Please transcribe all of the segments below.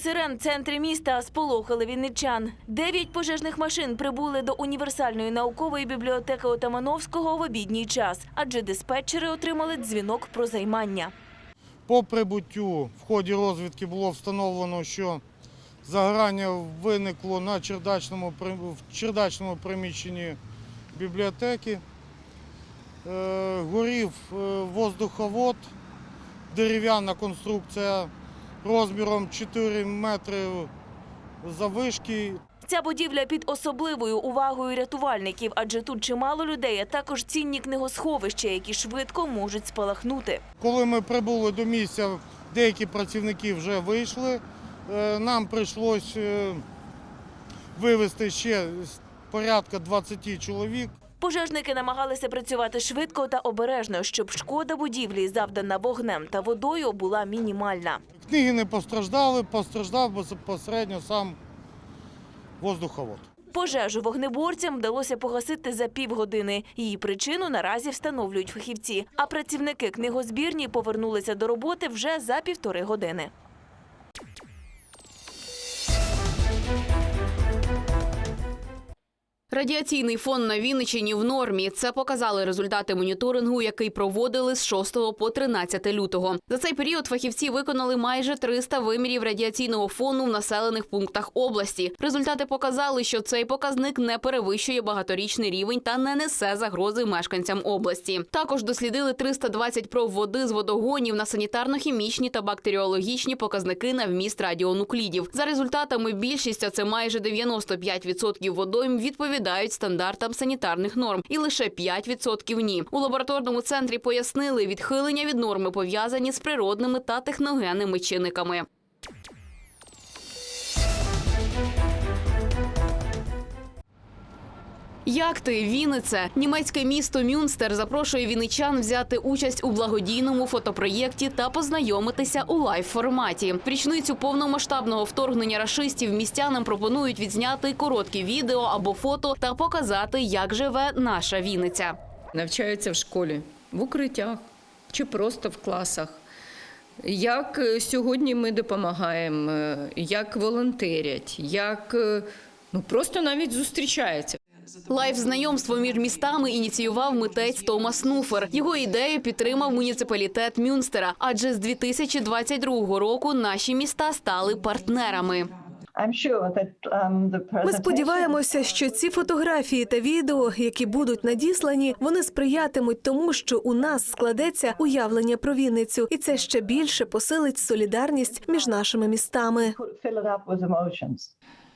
сирен в центрі міста сполохали вінничан. Дев'ять пожежних машин прибули до універсальної наукової бібліотеки Отамановського в обідній час, адже диспетчери отримали дзвінок про займання. По прибуттю в ході розвідки було встановлено, що загорання виникло на чердачному, в чердачному приміщенні бібліотеки. Е, Горів е, воздуховод, дерев'яна конструкція розміром 4 метри завишки. Ця будівля під особливою увагою рятувальників, адже тут чимало людей, а також цінні книгосховища, які швидко можуть спалахнути. Коли ми прибули до місця, деякі працівники вже вийшли. Е, Нам прийшлось е, вивезти ще порядка 20 чоловік. Пожежники намагалися працювати швидко та обережно, щоб шкода будівлі, завдана вогнем та водою, була мінімальна. Книги не постраждали, постраждав безпосередньо сам воздуховод. Пожежу вогнеборцям вдалося погасити за півгодини. Її причину наразі встановлюють фахівці. А працівники книгозбірні повернулися до роботи вже за півтори години. Радіаційний фон на Вінниччині в нормі. Це показали результати моніторингу, який проводили з 6 по 13 лютого. За цей період фахівці виконали майже 300 вимірів радіаційного фону в населених пунктах області. Результати показали, що цей показник не перевищує багаторічний рівень та не несе загрози мешканцям області. Також дослідили 320 проб води з водогонів на санітарно-хімічні та бактеріологічні показники на вміст радіонуклідів. За результатами більшість, а це майже 95% водойм, відповідають стандартам санітарних норм, і лише 5% ні. У лабораторному центрі пояснили, відхилення від норми пов'язані з природними та техногенними чинниками. Як ти, Віннице? Німецьке місто Мюнстер запрошує вінничан взяти участь у благодійному фотопроєкті та познайомитися у лайв форматі. В річницю повномасштабного вторгнення рашистів містянам пропонують відзняти короткі відео або фото та показати, як живе наша Вінниця. навчаються в школі, в укриттях чи просто в класах. Як е, сьогодні ми допомагаємо, е, як волонтерять, як е, ну, просто навіть зустрічаються. Лайв знайомство між містами ініціював митець Томас Нуфер. Його ідею підтримав муніципалітет Мюнстера, адже з 2022 року наші міста стали партнерами. Um, Ми сподіваємося, що ці фотографії та відео, які будуть надіслані, вони сприятимуть тому, що у нас складеться уявлення про Вінницю, і це ще більше посилить солідарність між нашими містами.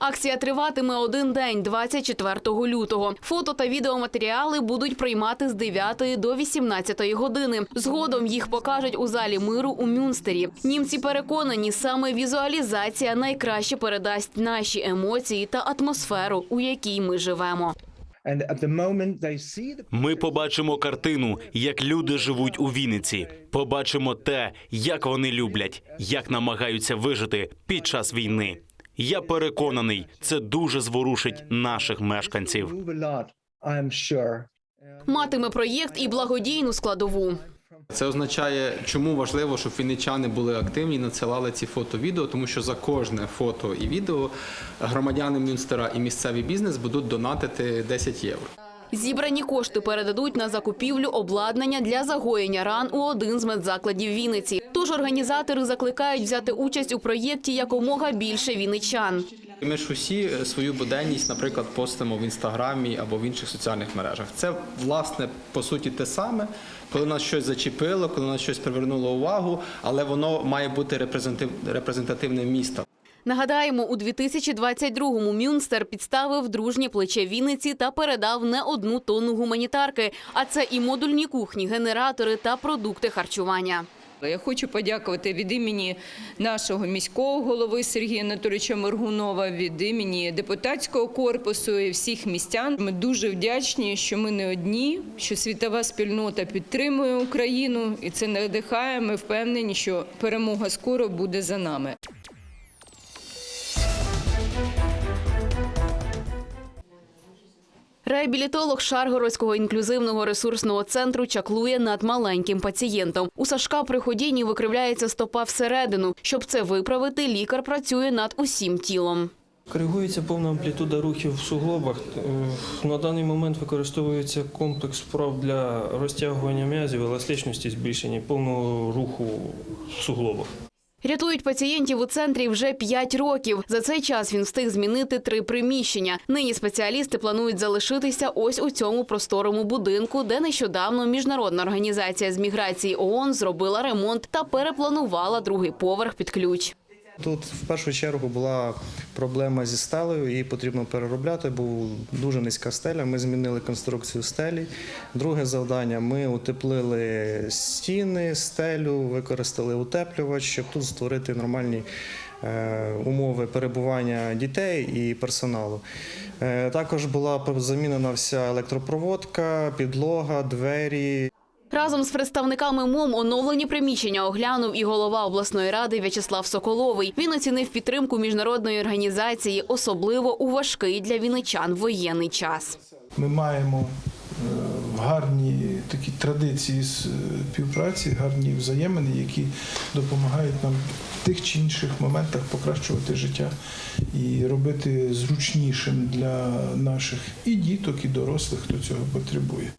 Акція триватиме один день, 24 лютого. Фото та відеоматеріали будуть приймати з 9 до 18 години. Згодом їх покажуть у залі миру у Мюнстері. Німці переконані, саме візуалізація найкраще передасть наші емоції та атмосферу, у якій ми живемо. Ми побачимо картину, як люди живуть у Вінниці. Побачимо те, як вони люблять, як намагаються вижити під час війни. Я переконаний, це дуже зворушить наших мешканців. Матиме проєкт і благодійну складову. Це означає, чому важливо, щоб вінничани були активні і надсилали ці фото-відео, тому що за кожне фото і відео громадяни Мюнстера і місцевий бізнес будуть донатити 10 євро. Зібрані кошти передадуть на закупівлю обладнання для загоєння ран у один з медзакладів Вінниці. Тож організатори закликають взяти участь у проєкті якомога більше вінничан. І Ми ж усі е, свою буденність, наприклад, постимо в інстаграмі або в інших соціальних мережах. Це власне по суті те саме, коли нас щось зачепило, коли нас щось привернуло увагу, але воно має бути репрезентатив- репрезентативним міста. Нагадаємо, у 2022-му Мюнстер підставив дружнє плече Вінниці та передав не одну тонну гуманітарки. А це і модульні кухні, генератори та продукти харчування. Я хочу подякувати від імені нашого міського голови Сергія Анатолійовича Моргунова, від імені депутатського корпусу і всіх містян. Ми дуже вдячні, що ми не одні, що світова спільнота підтримує Україну, і це надихає. Ми впевнені, що перемога скоро буде за нами. Реабілітолог Шаргородського інклюзивного ресурсного центру чаклує над маленьким пацієнтом. У Сашка при ходінні викривляється стопа всередину. Щоб це виправити, лікар працює над усім тілом. Коригується повна амплітуда рухів в суглобах. Е, На даний момент використовується комплекс вправ для розтягування м'язів, еластичності, збільшення, повного руху в суглобах. Рятують пацієнтів у центрі вже 5 років. За цей час він встиг змінити три приміщення. Нині спеціалісти планують залишитися ось у цьому просторому будинку, де нещодавно міжнародна організація з міграції ООН зробила ремонт та перепланувала другий поверх під ключ. Тут в першу чергу була проблема зі стелею, її потрібно переробляти, був дуже низька стеля. Ми змінили конструкцію стелі. Друге завдання: ми утеплили стіни, стелю, використали утеплювач, щоб тут створити нормальні е, умови перебування дітей і персоналу. Е, Також була замінена вся електропроводка, підлога, двері. Разом з представниками МОМ оновлені приміщення оглянув і голова обласної ради В'ячеслав Соколовий. Він оцінив підтримку міжнародної організації, особливо у важкий для вінничан воєнний час. Ми маємо е, гарні такі традиції е, співпраці, гарні взаємини, які допомагають нам в тих чи інших моментах покращувати життя і робити зручнішим для наших і діток, і дорослих, хто цього потребує.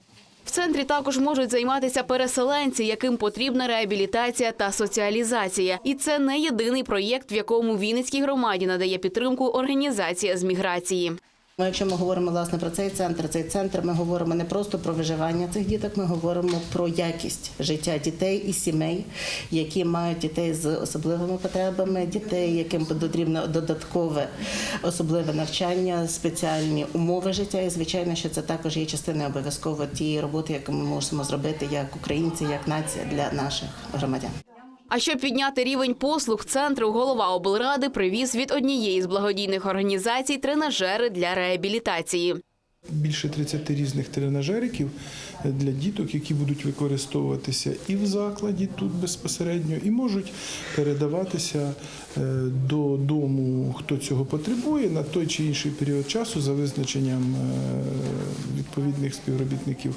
Центрі також можуть займатися переселенці, яким потрібна реабілітація та соціалізація. І це не єдиний проєкт, в якому Вінницькій громаді надає підтримку організація з міграції. Ну, Якщо ми говоримо власне про цей центр, цей центр ми говоримо не просто про виживання цих діток, ми говоримо про якість життя дітей і сімей, які мають дітей з особливими потребами, дітей, яким потрібно додаткове особливе навчання, спеціальні умови життя. І звичайно, що це також є частиною обов'язково тієї роботи, яку ми можемо зробити як українці, як нація для наших громадян. А щоб підняти рівень послуг центру, голова облради привіз від однієї з благодійних організацій тренажери для реабілітації. Більше 30 різних тренажериків для діток, які будуть використовуватися і в закладі тут безпосередньо, і можуть передаватися е, до дому, хто цього потребує, на той чи інший період часу за визначенням е, відповідних співробітників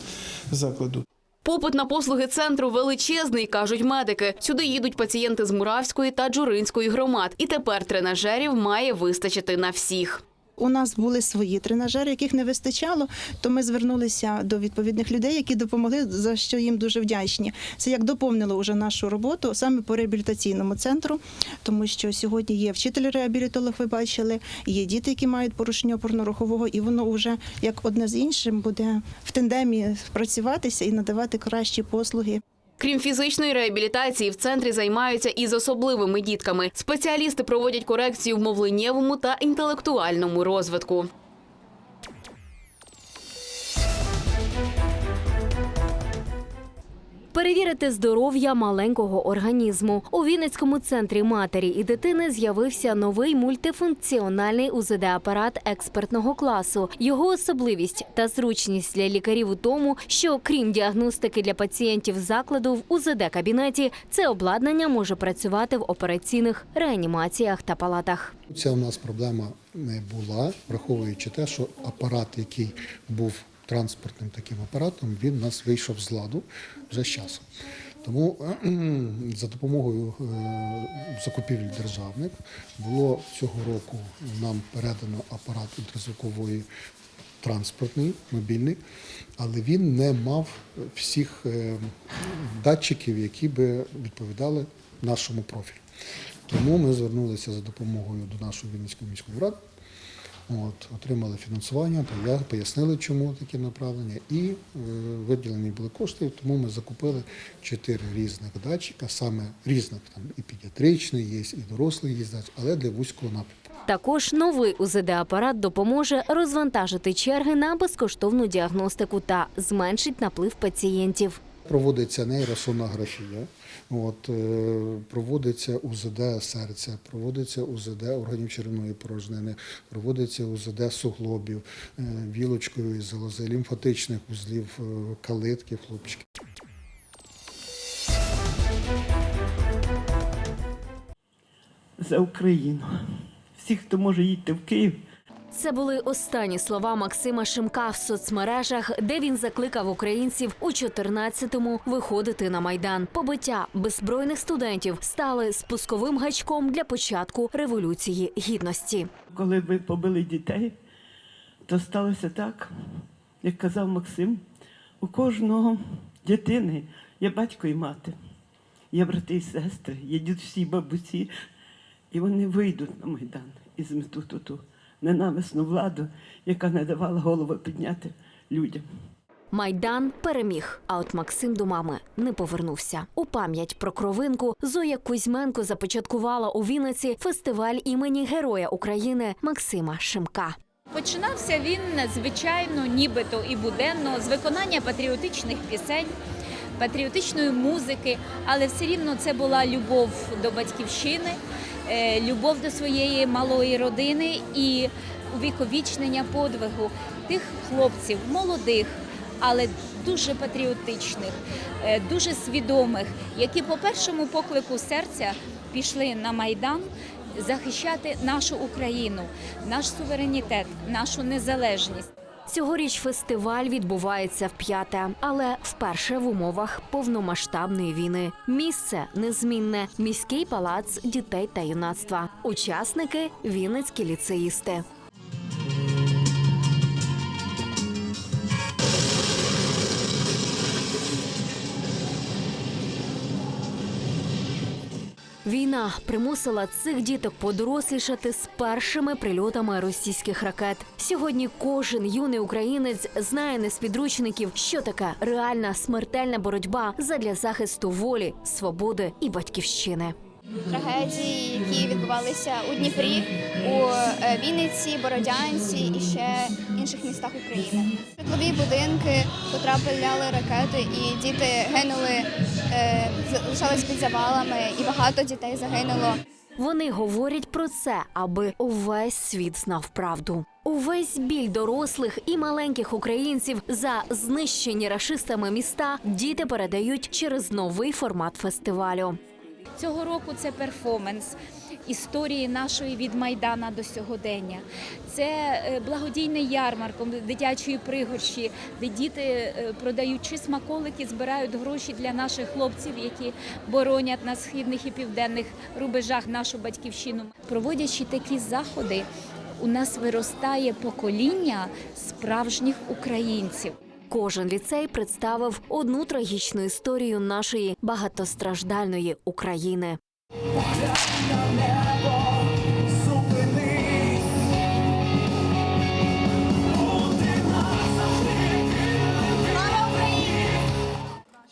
закладу. Попит на послуги центру величезний, кажуть медики. Сюди їдуть пацієнти з Муравської та Джуринської громад. І тепер тренажерів має вистачити на всіх. У нас були свої тренажери, яких не вистачало. То ми звернулися до відповідних людей, які допомогли, за що їм дуже вдячні. Це як доповнило вже нашу роботу саме по реабілітаційному центру, тому що сьогодні є вчитель-реабілітолог, ви бачили, є діти, які мають порушення опорно-рухового, і воно вже як одне з іншим буде в тандемі працюватися і надавати кращі послуги. Крім фізичної реабілітації, в центрі займаються і з особливими дітками. Спеціалісти проводять корекцію в мовленнєвому та інтелектуальному розвитку. Перевірити здоров'я маленького організму у Вінницькому центрі матері і дитини з'явився новий мультифункціональний УЗД-апарат експертного класу. Його особливість та зручність для лікарів у тому, що крім діагностики для пацієнтів закладу в УЗД-кабінеті, це обладнання може працювати в операційних реанімаціях та палатах. Ця у нас проблема не була, враховуючи те, що апарат, який був транспортним таким апаратом, він у нас вийшов з ладу вже з часом. Тому за допомогою е, закупівель державних було цього року нам передано апарат ультразвукової транспортний, мобільний, але він не мав всіх е, датчиків, які би відповідали нашому профілю. Тому ми звернулися за допомогою до нашої Вінницької міської ради. От, отримали фінансування, поя- пояснили, чому таке направлення, і е, виділені були кошти. Тому ми закупили чотири різних датчика, саме різних там і педіатричний, є, і дорослий є датчик, але для вузького напрямку. Також новий УЗД-апарат допоможе розвантажити черги на безкоштовну діагностику та зменшить наплив пацієнтів. Проводиться нейросонографія, от, е, проводиться УЗД серця, проводиться УЗД органів черевної порожнини, проводиться УЗД суглобів, е, вілочкової залози, лімфатичних узлів, е, калитки, хлопчики. За Україну. Всі, хто може їдьте в Київ, Це були останні слова Максима Шимка в соцмережах, де він закликав українців у 14-му виходити на майдан. Побиття беззбройних студентів стали спусковим гачком для початку революції гідності. Коли ви побили дітей, то сталося так, як казав Максим, у кожного дитини є батько і мати, є брати і сестри, є дідусі, бабусі, і вони вийдуть на Майдан і зметуть ту ненависну владу, яка не давала голову підняти людям. Майдан переміг, а от Максим до мами не повернувся. У пам'ять про кровинку Зоя Кузьменко започаткувала у Вінниці фестиваль імені Героя України Максима Шимка. Починався він звичайно, нібито і буденно з виконання патріотичних пісень, патріотичної музики, але все рівно це була любов до батьківщини, любов до своєї малої родини і увіковічнення подвигу тих хлопців, молодих, але дуже патріотичних, е, дуже свідомих, які по першому поклику серця пішли на майдан захищати нашу Україну, наш суверенітет, нашу незалежність. Цьогоріч фестиваль відбувається вп'яте, але вперше в умовах повномасштабної війни. Місце незмінне міський палац дітей та юнацтва. Учасники вінницькі ліцеїсти. Війна примусила цих діток подорослішати з першими прильотами російських ракет. Сьогодні кожен юний українець знає не з підручників, що таке реальна смертельна боротьба задля захисту волі, свободи і батьківщини. Трагедії, які відбувалися у Дніпрі, у е, Вінниці, Бородянці і ще інших містах України. Житлові будинки потрапляли ракети, і діти гинули, е, залишались під завалами, і багато дітей загинуло. Вони говорять про це, аби увесь світ знав правду. Увесь біль дорослих і маленьких українців за знищені рашистами міста діти передають через новий формат фестивалю. Цього року це перформанс історії нашої від Майдана до сьогодення. Це е, благодійний ярмарком дитячої пригорші, де діти е, продаючи смаколики, збирають гроші для наших хлопців, які боронять на східних і південних рубежах нашу батьківщину. Проводячи такі заходи, у нас виростає покоління справжніх українців. Кожен ліцей представив одну трагічну історію нашої багатостраждальної України.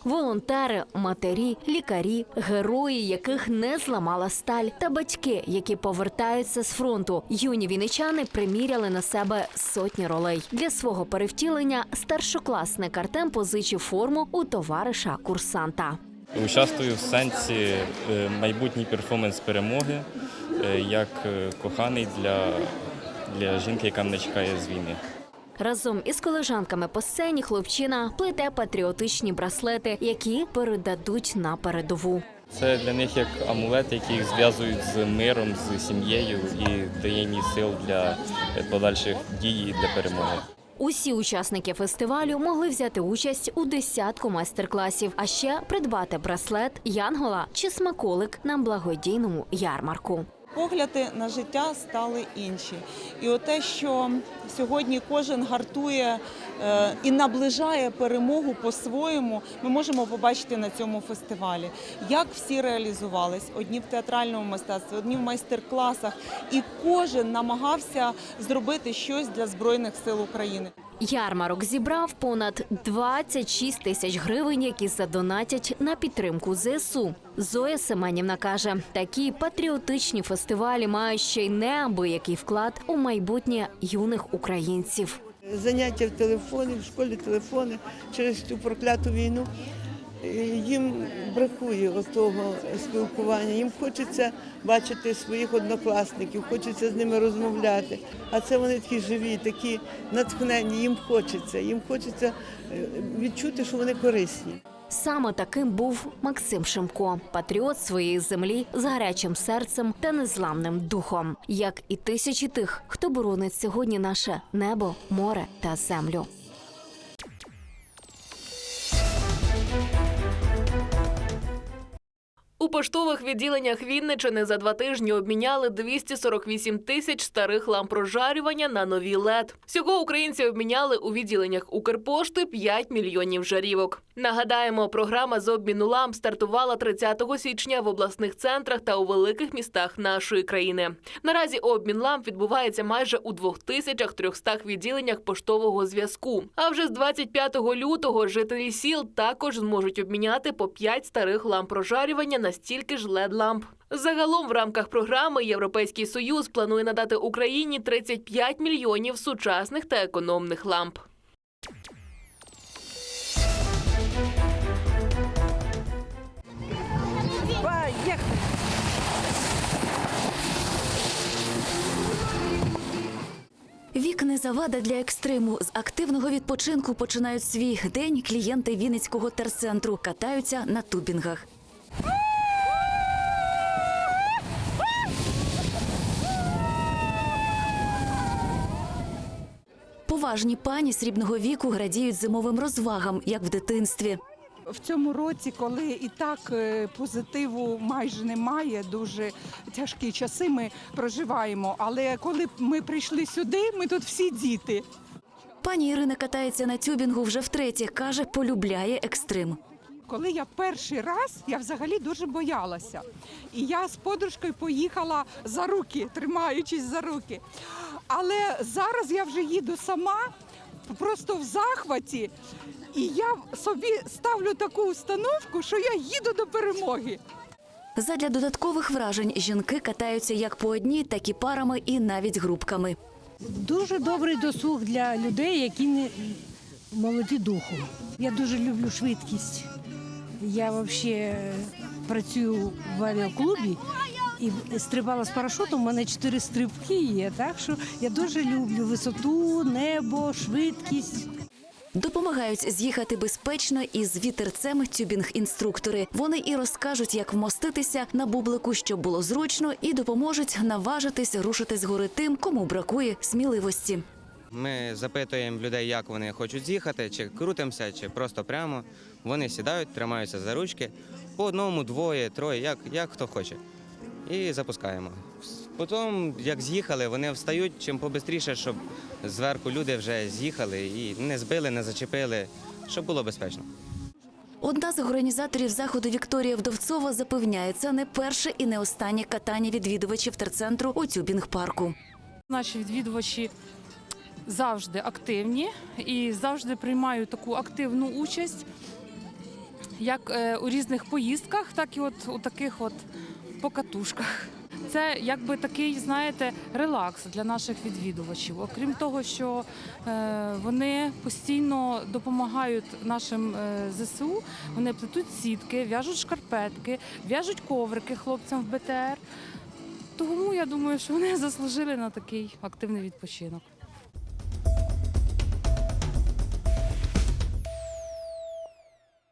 Волонтери, матері, лікарі, герої, яких не зламала сталь, та батьки, які повертаються з фронту. Юні віничани приміряли на себе сотні ролей. Для свого перевтілення старшокласник Артем позичив форму у товариша курсанта. Участвую в сенсі е, майбутній перформанс перемоги е, як е, коханий для, для жінки, яка мене чекає з війни. Разом із колежанками по сцені хлопчина плете патріотичні браслети, які передадуть на передову. Це для них як амулет, який їх зв'язують з миром, з сім'єю і дає їм сил для подальших дій і для перемоги. Усі учасники фестивалю могли взяти участь у десятку майстер-класів, а ще придбати браслет, янгола чи смаколик на благодійному ярмарку. Погляди на життя стали інші. І оте, що сьогодні кожен гартує е, і наближає перемогу по-своєму, ми можемо побачити на цьому фестивалі. Як всі реалізувались, одні в театральному мистецтві, одні в майстер-класах, і кожен намагався зробити щось для Збройних сил України. Ярмарок зібрав понад 26 тисяч гривень, які задонатять на підтримку ЗСУ. Зоя Семенівна каже, такі патріотичні фестивалі мають ще й неабиякий вклад у майбутнє юних українців. Заняття в телефоні, в школі телефони через цю прокляту війну. Їм бракує того спілкування. Їм хочеться бачити своїх однокласників, хочеться з ними розмовляти. А це вони такі живі, такі натхненні. Їм хочеться. Їм хочеться е, відчути, що вони корисні. Саме таким був Максим Шимко, патріот своєї землі з гарячим серцем та незламним духом, як і тисячі тих, хто боронить сьогодні наше небо, море та землю. У поштових відділеннях Вінничини за два тижні обміняли 248 тисяч старих ламп прожарювання на нові ЛЕД. Всього українці обміняли у відділеннях Укрпошти 5 мільйонів жарівок. Нагадаємо, програма з обміну ламп стартувала 30 січня в обласних центрах та у великих містах нашої країни. Наразі обмін ламп відбувається майже у 2300 відділеннях поштового зв'язку. А вже з 25 лютого жителі сіл також зможуть обміняти по 5 старих ламп прожарювання на стільки ж led ламп. Загалом в рамках програми Європейський Союз планує надати Україні 35 мільйонів сучасних та економних ламп. Вік не завада для екстриму. З активного відпочинку починають свій день клієнти Вінницького терцентру. Катаються на тубінгах. Поважні пані срібного віку радіють зимовим розвагам, як в дитинстві. В цьому році, коли і так е, позитиву майже немає, дуже тяжкі часи ми проживаємо. Але коли ми прийшли сюди, ми тут всі діти. Пані Ірина катається на тюбінгу вже втретє. каже, полюбляє екстрим. Коли я перший раз, я взагалі дуже боялася. І я з подружкою поїхала за руки, тримаючись за руки. Але зараз я вже їду сама, просто в захваті. І я собі ставлю таку установку, що я їду до перемоги. Задля додаткових вражень жінки катаються як по одній, так і парами, і навіть групками. Дуже добрий досуг для людей, які не молоді духом. Я дуже люблю швидкість. Я взагалі працюю в авіаклубі і стрибала з парашутом. У мене чотири стрибки є. Так що я дуже люблю висоту, небо, швидкість. Допомагають з'їхати безпечно із вітерцем тюбінг-інструктори. Вони і розкажуть, як вмоститися на бублику, щоб було зручно, і допоможуть наважитись рушити з гори тим, кому бракує сміливості. Ми запитуємо людей, як вони хочуть з'їхати, чи крутимося, чи просто прямо. Вони сідають, тримаються за ручки по одному, двоє, троє, як, як хто хоче. І запускаємо. Потім, як з'їхали, вони встають чим побистріше, щоб зверху люди вже з'їхали і не збили, не зачепили, щоб було безпечно. Одна з організаторів заходу Вікторія Вдовцова запевняє, це не перше і не останнє катання відвідувачів терцентру у тюбінг-парку. Наші відвідувачі завжди активні і завжди приймають таку активну участь, як е, у різних поїздках, так і от у таких от покатушках. Це якби такий, знаєте, релакс для наших відвідувачів. Окрім того, що е, вони постійно допомагають нашим е, ЗСУ, вони плетуть сітки, в'яжуть шкарпетки, в'яжуть коврики хлопцям в БТР. Тому я думаю, що вони заслужили на такий активний відпочинок.